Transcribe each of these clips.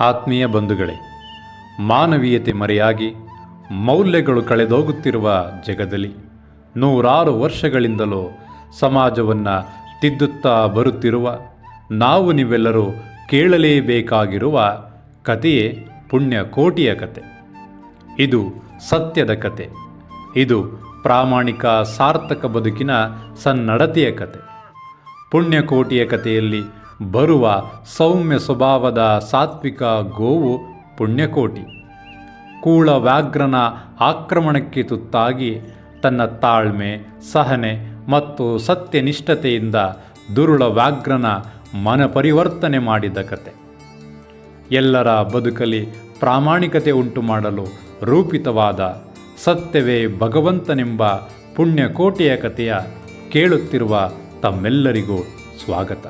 ಆತ್ಮೀಯ ಬಂಧುಗಳೇ, ಮಾನವೀಯತೆ ಮರೆಯಾಗಿ ಮೌಲ್ಯಗಳು ಕಳೆದೋಗುತ್ತಿರುವ ಜಗದಲ್ಲಿ ನೂರಾರು ವರ್ಷಗಳಿಂದಲೂ ಸಮಾಜವನ್ನು ತಿದ್ದುತ್ತಾ ಬರುತ್ತಿರುವ ನಾವು ನೀವೆಲ್ಲರೂ ಕೇಳಲೇಬೇಕಾಗಿರುವ ಕಥೆಯೇ ಪುಣ್ಯಕೋಟಿಯ ಕತೆ ಇದು ಸತ್ಯದ ಕತೆ ಇದು ಪ್ರಾಮಾಣಿಕ ಸಾರ್ಥಕ ಬದುಕಿನ ಸನ್ನಡತೆಯ ಕತೆ ಪುಣ್ಯಕೋಟಿಯ ಕಥೆಯಲ್ಲಿ ಬರುವ ಸೌಮ್ಯ ಸ್ವಭಾವದ ಸಾತ್ವಿಕ ಗೋವು ಪುಣ್ಯಕೋಟಿ. ಕೂಳ ವ್ಯಾಘ್ರನ ಆಕ್ರಮಣಕ್ಕೆ ತುತ್ತಾಗಿ ತನ್ನ ತಾಳ್ಮೆ, ಸಹನೆ ಮತ್ತು ಸತ್ಯನಿಷ್ಠತೆಯಿಂದ ದುರುಳ ವ್ಯಾಘ್ರನ ಮನ ಪರಿವರ್ತನೆ ಮಾಡಿದ ಕತೆ. ಎಲ್ಲರ ಬದುಕಲಿ ಪ್ರಾಮಾಣಿಕತೆ ಉಂಟು ಮಾಡಲು ರೂಪಿತವಾದ ಸತ್ಯವೇ ಭಗವಂತನೆಂಬ ಪುಣ್ಯಕೋಟೆಯ ಕಥೆಯ ಕೇಳುತ್ತಿರುವ ತಮ್ಮೆಲ್ಲರಿಗೂ ಸ್ವಾಗತ.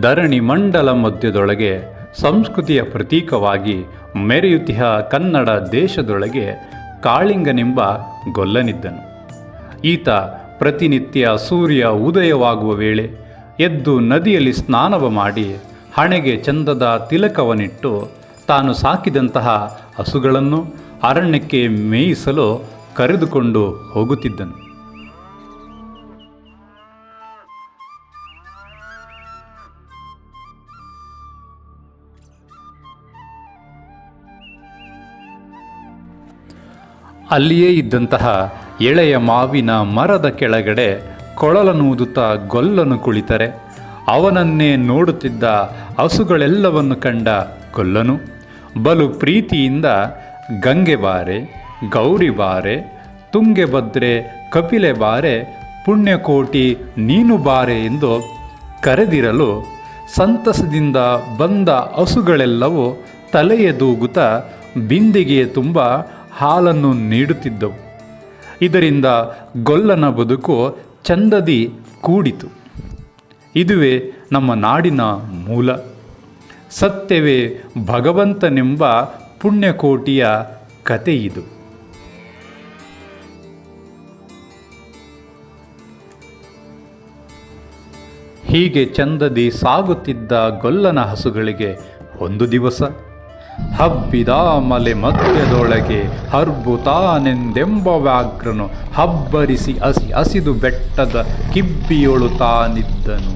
ಧರಣಿ ಮಂಡಲ ಮಧ್ಯದೊಳಗೆ ಸಂಸ್ಕೃತಿಯ ಪ್ರತೀಕವಾಗಿ ಮೆರೆಯುತಿಹ ಕನ್ನಡ ದೇಶದೊಳಗೆ ಕಾಳಿಂಗನೆಂಬ ಗೊಲ್ಲನಿದ್ದನು. ಈತ ಪ್ರತಿನಿತ್ಯ ಸೂರ್ಯ ಉದಯವಾಗುವ ವೇಳೆ ಎದ್ದು ನದಿಯಲ್ಲಿ ಸ್ನಾನವ ಮಾಡಿ ಹಣೆಗೆ ಚಂದದ ತಿಲಕವನಿಟ್ಟು ತಾನು ಸಾಕಿದಂತಹ ಹಸುಗಳನ್ನು ಅರಣ್ಯಕ್ಕೆ ಮೇಯಿಸಲು ಕರೆದುಕೊಂಡು ಹೋಗುತ್ತಿದ್ದನು. ಅಲ್ಲಿಯೇ ಇದ್ದಂತಹ ಎಳೆಯ ಮಾವಿನ ಮರದ ಕೆಳಗಡೆ ಕೊಳಲನೂದುತ್ತಾ ಗೊಲ್ಲನು ಕುಳಿತರೆ. ಅವನನ್ನೇ ನೋಡುತ್ತಿದ್ದ ಹಸುಗಳೆಲ್ಲವನ್ನು ಕಂಡ ಗೊಲ್ಲನು, ಬಲು ಪ್ರೀತಿಯಿಂದ ಗಂಗೆ ಬಾರೆ, ಗೌರಿ ಬಾರೆ, ತುಂಗೆ ಭದ್ರೆ, ಕಪಿಲೆ ಬಾರೆ, ಪುಣ್ಯಕೋಟಿ ನೀನು ಬಾರೆ ಎಂದು ಕರೆದಿರಲು ಸಂತಸದಿಂದ ಬಂದ ಹಸುಗಳೆಲ್ಲವೂ ತಲೆಯೆದೂಗುತ್ತಾ ಬಿಂದಿಗೆಯ ತುಂಬ ಹಾಲನ್ನು ನೀಡುತ್ತಿದ್ದವು. ಇದರಿಂದ ಗೊಲ್ಲನ ಬದುಕು ಚಂದದಿ ಕೂಡಿತು. ಇದುವೇ ನಮ್ಮ ನಾಡಿನ ಮೂಲ. ಸತ್ಯವೇ ಭಗವಂತನೆಂಬ ಪುಣ್ಯಕೋಟಿಯ ಕಥೆಯಿದು. ಹೀಗೆ ಚಂದದಿ ಸಾಗುತ್ತಿದ್ದ ಗೊಲ್ಲನ ಹಸುಗಳಿಗೆ ಒಂದು ದಿವಸ. ಹಬ್ಬಿದ ಮಲೆ ಮಧ್ಯದೊಳಗೆ ಹರ್ಬುತಾನೆಂದೆಂಬ ವ್ಯಾಘ್ರನು ಹಬ್ಬರಿಸಿ ಹಸಿ ಹಸಿದು ಬೆಟ್ಟದ ಕಿಬ್ಬಿಯೊಳು ತಾನಿದ್ದನು.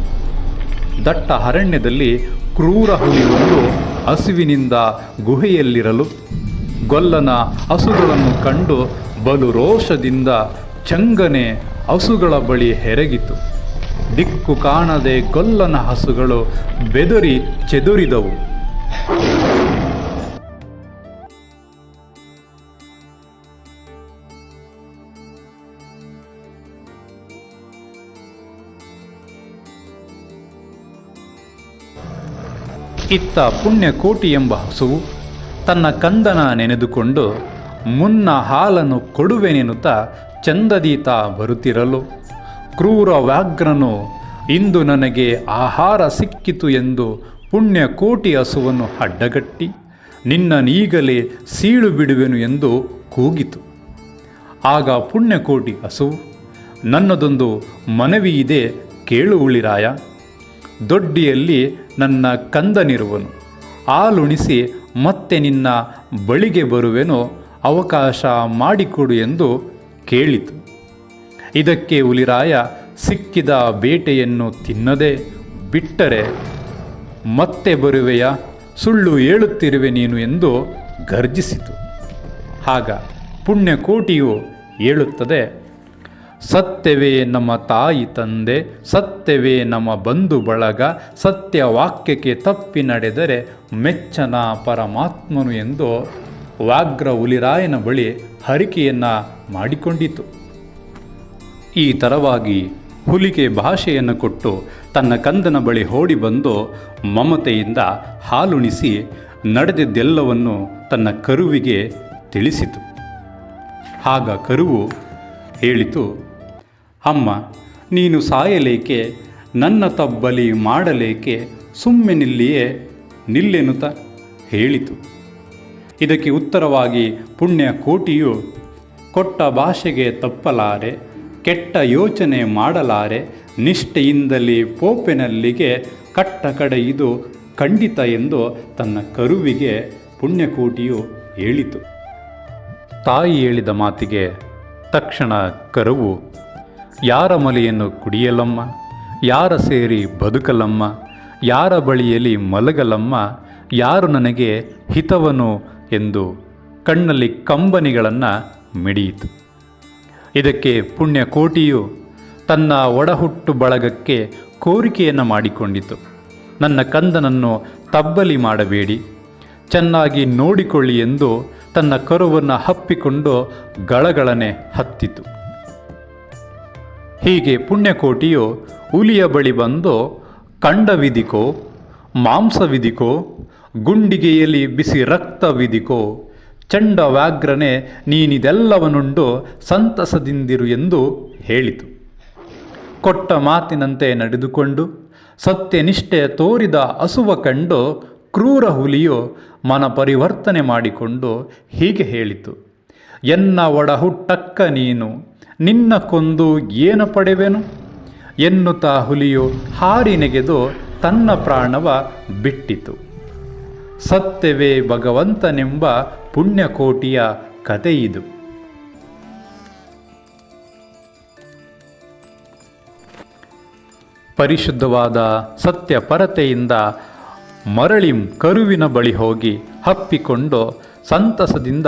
ದಟ್ಟ ಅರಣ್ಯದಲ್ಲಿ ಕ್ರೂರ ಹುಲಿಯೊಂದು ಹಸುವಿನಿಂದ ಗುಹೆಯಲ್ಲಿರಲು ಗೊಲ್ಲನ ಹಸುಗಳನ್ನು ಕಂಡು ಬಲು ರೋಷದಿಂದ ಚಂಗನೆ ಹಸುಗಳ ಬಳಿ ಹೆರಗಿತು. ದಿಕ್ಕು ಕಾಣದೆ ಗೊಲ್ಲನ ಹಸುಗಳು ಬೆದರಿ ಚೆದುರಿದವು. ಇತ್ತ ಪುಣ್ಯಕೋಟಿ ಎಂಬ ಹಸುವು ತನ್ನ ಕಂದನ ನೆನೆದುಕೊಂಡು ಮುನ್ನ ಹಾಲನ್ನು ಕೊಡುವೆನೆನ್ನುತ್ತ ಚಂದದೀತ ಬರುತ್ತಿರಲು. ಕ್ರೂರ ವ್ಯಾಘ್ರನು, ಇಂದು ನನಗೆ ಆಹಾರ ಸಿಕ್ಕಿತು ಎಂದು ಪುಣ್ಯಕೋಟಿ ಹಸುವನ್ನು ಅಡ್ಡಗಟ್ಟಿ, ನಿನ್ನ ನೀಗಲೇ ಸೀಳು ಬಿಡುವೆನು ಎಂದು ಕೂಗಿತು. ಆಗ ಪುಣ್ಯಕೋಟಿ ಹಸುವು ನನ್ನದೊಂದು ಮನವಿ ಇದೆ ಕೇಳು ಉಳಿರಾಯ. ದೊಡ್ಡಿಯಲ್ಲಿ ನನ್ನ ಕಂದನಿರುವನು. ಹಾಲುಣಿಸಿ ಮತ್ತೆ ನಿನ್ನ ಬಳಿಗೆ ಬರುವೆನೋ, ಅವಕಾಶ ಮಾಡಿಕೊಡು ಎಂದು ಕೇಳಿತು. ಇದಕ್ಕೆ ಹುಲಿರಾಯ ಸಿಕ್ಕಿದ ಬೇಟೆಯನ್ನು ತಿನ್ನದೆ ಬಿಟ್ಟರೆ, ಮತ್ತೆ ಬರುವೆಯ, ಸುಳ್ಳು ಹೇಳುತ್ತಿರುವೆ ನೀನು ಎಂದು ಗರ್ಜಿಸಿತು. ಆಗ ಪುಣ್ಯಕೋಟಿಯು ಹೇಳುತ್ತದೆ ಸತ್ಯವೇ ನಮ್ಮ ತಾಯಿ ತಂದೆ, ಸತ್ಯವೇ ನಮ್ಮ ಬಂಧು ಬಳಗ ಸತ್ಯ ವಾಕ್ಯಕ್ಕೆ ತಪ್ಪಿ ನಡೆದರೆ ಮೆಚ್ಚನ ಪರಮಾತ್ಮನು ಎಂದು ವ್ಯಾಘ್ರ ಹುಲಿರಾಯನ ಬಳಿ ಹರಿಕೆಯನ್ನು ಮಾಡಿಕೊಂಡಿತು. ಈ ತರವಾಗಿ ಹುಲಿಗೆ ಭಾಷೆಯನ್ನು ಕೊಟ್ಟು ತನ್ನ ಕಂದನ ಬಳಿ ಓಡಿ ಬಂದು ಮಮತೆಯಿಂದ ಹಾಲುಣಿಸಿ ನಡೆದಿದ್ದೆಲ್ಲವನ್ನು ತನ್ನ ಕರುವಿಗೆ ತಿಳಿಸಿತು. ಆಗ ಕರುವು ಹೇಳಿತು ಅಮ್ಮ, ನೀನು ಸಾಯಲೇಕೆ? ನನ್ನ ತಬ್ಬಲಿ ಮಾಡಲೇಕೆ? ಸುಮ್ಮೆನಿಲ್ಲಿಯೇ ನಿಲ್ಲೆನುತ ಹೇಳಿತು. ಇದಕ್ಕೆ ಉತ್ತರವಾಗಿ ಪುಣ್ಯ ಕೋಟಿಯು, ಕೊಟ್ಟ ಭಾಷೆಗೆ ತಪ್ಪಲಾರೆ, ಕೆಟ್ಟ ಯೋಚನೆ ಮಾಡಲಾರೆ, ನಿಷ್ಠೆಯಿಂದಲೇ ಪೋಪೆನಲ್ಲಿಗೆ ಕಟ್ಟ ಕಡೆ ಇದು ಖಂಡಿತ ಎಂದು ತನ್ನ ಕರುವಿಗೆ ಪುಣ್ಯಕೋಟಿಯು ಹೇಳಿತು. ತಾಯಿ ಹೇಳಿದ ಮಾತಿಗೆ ತಕ್ಷಣ ಕರುವು ಯಾರ ಮಲೆಯನ್ನು ಕುಡಿಯಲಮ್ಮ? ಯಾರ ಸೇರಿ ಬದುಕಲಮ್ಮ? ಯಾರ ಬಳಿಯಲ್ಲಿ ಮಲಗಲಮ್ಮ? ಯಾರು ನನಗೆ ಹಿತವನು ಎಂದು ಕಣ್ಣಲ್ಲಿ ಕಂಬನಿಗಳನ್ನು ಮಿಡಿಯಿತು. ಇದಕ್ಕೆ ಪುಣ್ಯಕೋಟಿಯು ತನ್ನ ಒಡಹುಟ್ಟು ಬಳಗಕ್ಕೆ ಕೋರಿಕೆಯನ್ನು ಮಾಡಿಕೊಂಡಿತು. ನನ್ನ ಕಂದನನ್ನು ತಬ್ಬಲಿ ಮಾಡಬೇಡಿ. ಚೆನ್ನಾಗಿ ನೋಡಿಕೊಳ್ಳಿ ಎಂದು ತನ್ನ ಕರುವನ್ನು ಹಪ್ಪಿಕೊಂಡು ಗಳಗಳನೆ ಹತ್ತಿತು. ಹೀಗೆ ಪುಣ್ಯಕೋಟಿಯು ಹುಲಿಯ ಬಳಿ ಬಂದು ಕಂಡವಿದಿಕೋ ಮಾಂಸವಿದಿಕೋ ಗುಂಡಿಗೆಯಲ್ಲಿ ಬಿಸಿ ರಕ್ತವಿದಿಕೋ ಚಂಡ ವ್ಯಾಘ್ರನೆ ನೀನಿದೆಲ್ಲವನುಂಡು ಸಂತಸದಿಂದಿರು ಎಂದು ಹೇಳಿತು. ಕೊಟ್ಟ ಮಾತಿನಂತೆ ನಡೆದುಕೊಂಡು ಸತ್ಯನಿಷ್ಠೆ ತೋರಿದ ಹಸುವ ಕಂಡು ಕ್ರೂರ ಹುಲಿಯು ಮನ ಪರಿವರ್ತನೆ ಮಾಡಿಕೊಂಡು ಹೀಗೆ ಹೇಳಿತು. ಎನ್ನ ಒಡ ಹುಟ್ಟಕ್ಕ ನೀನು? ನಿನ್ನ ಕೊಂದು ಏನು ಪಡೆವೆನು? ಎನ್ನುತ್ತಾ ಹುಲಿಯು ಹಾರಿ ನೆಗೆದು ತನ್ನ ಪ್ರಾಣವ ಬಿಟ್ಟಿತು. ಸತ್ಯವೇ ಭಗವಂತನೆಂಬ ಪುಣ್ಯಕೋಟಿಯ ಕಥೆಯಿದು. ಪರಿಶುದ್ಧವಾದ ಸತ್ಯ ಪರತೆಯಿಂದ ಮರಳಿಂ ಕರುವಿನ ಬಳಿ ಹೋಗಿ ಹಪ್ಪಿಕೊಂಡು ಸಂತಸದಿಂದ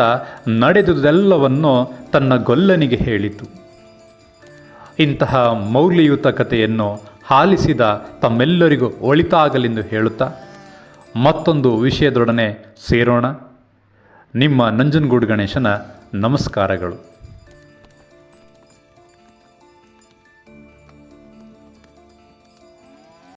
ನಡೆದುದೆಲ್ಲವನ್ನು ತನ್ನ ಗೊಲ್ಲನಿಗೆ ಹೇಳಿತು. ಇಂತಹ ಮೌಲ್ಯಯುತ ಕಥೆಯನ್ನು ಆಲಿಸಿದ ತಮ್ಮೆಲ್ಲರಿಗೂ ಒಳಿತಾಗಲೆಂದು ಹೇಳುತ್ತಾ ಮತ್ತೊಂದು ವಿಷಯದೊಡನೆ ಸೇರೋಣ. ನಿಮ್ಮ ನಂಜನಗೂಡು ಗಣೇಶನ ನಮಸ್ಕಾರಗಳು.